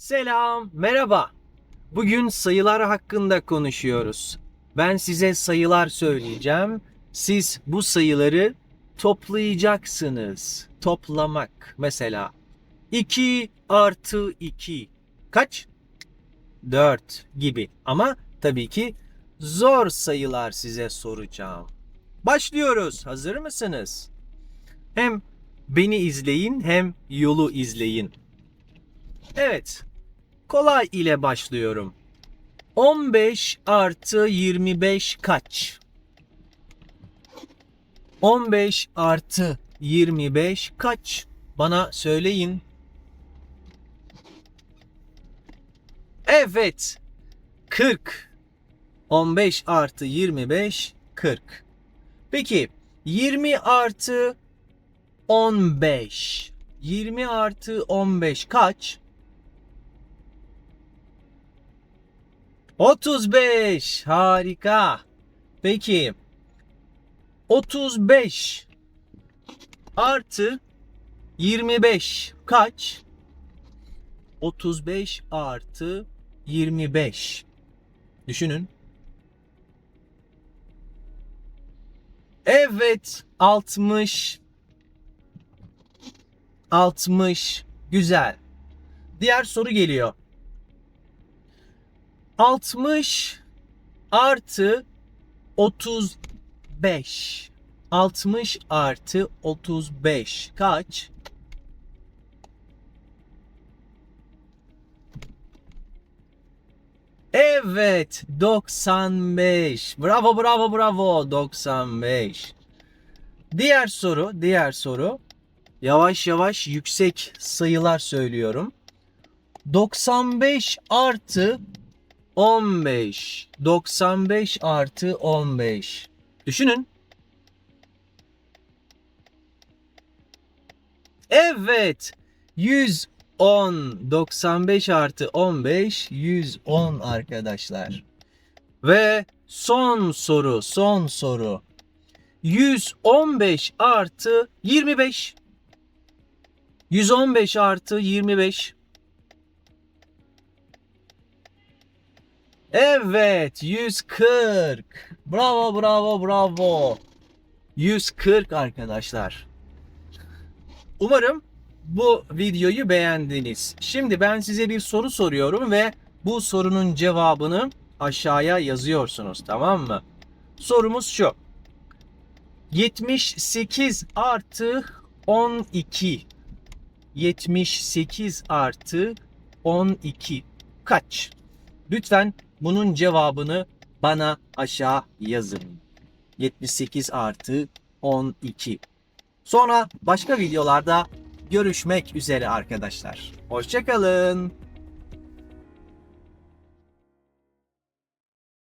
Selam, merhaba. Bugün sayılar hakkında konuşuyoruz. Ben size sayılar söyleyeceğim. Siz bu sayıları toplayacaksınız. Toplamak mesela. 2 artı 2 kaç? 4 gibi. Ama tabii ki zor sayılar size soracağım. Başlıyoruz. Hazır mısınız? Hem beni izleyin hem yolu izleyin. Evet. Kolay ile başlıyorum. 15 artı 25 kaç? 15 artı 25 kaç? Bana söyleyin. Evet. 40. 15 artı 25 40. Peki 20 artı 15. 20 artı 15 kaç? 35. Harika. Peki 35 artı 25 kaç? 35 artı 25. Düşünün. Evet, 60. 60. Güzel. Diğer soru geliyor. 60 artı 35. 60 artı 35 kaç? Evet, 95. Bravo, bravo, bravo. 95. Diğer soru, diğer soru. Yavaş yavaş yüksek sayılar söylüyorum. 95 artı 15. 95 artı 15. Düşünün. Evet. 110. 95 artı 15. 110 arkadaşlar. Ve son soru. Son soru. 115 artı 25. 115 artı 25. Evet 140. Bravo bravo bravo. 140 arkadaşlar. Umarım bu videoyu beğendiniz. Şimdi ben size bir soru soruyorum ve bu sorunun cevabını aşağıya yazıyorsunuz tamam mı? Sorumuz şu. 78 artı 12. 78 artı 12 kaç? Lütfen bunun cevabını bana aşağı yazın. 78 artı 12. Sonra başka videolarda görüşmek üzere arkadaşlar. Hoşçakalın.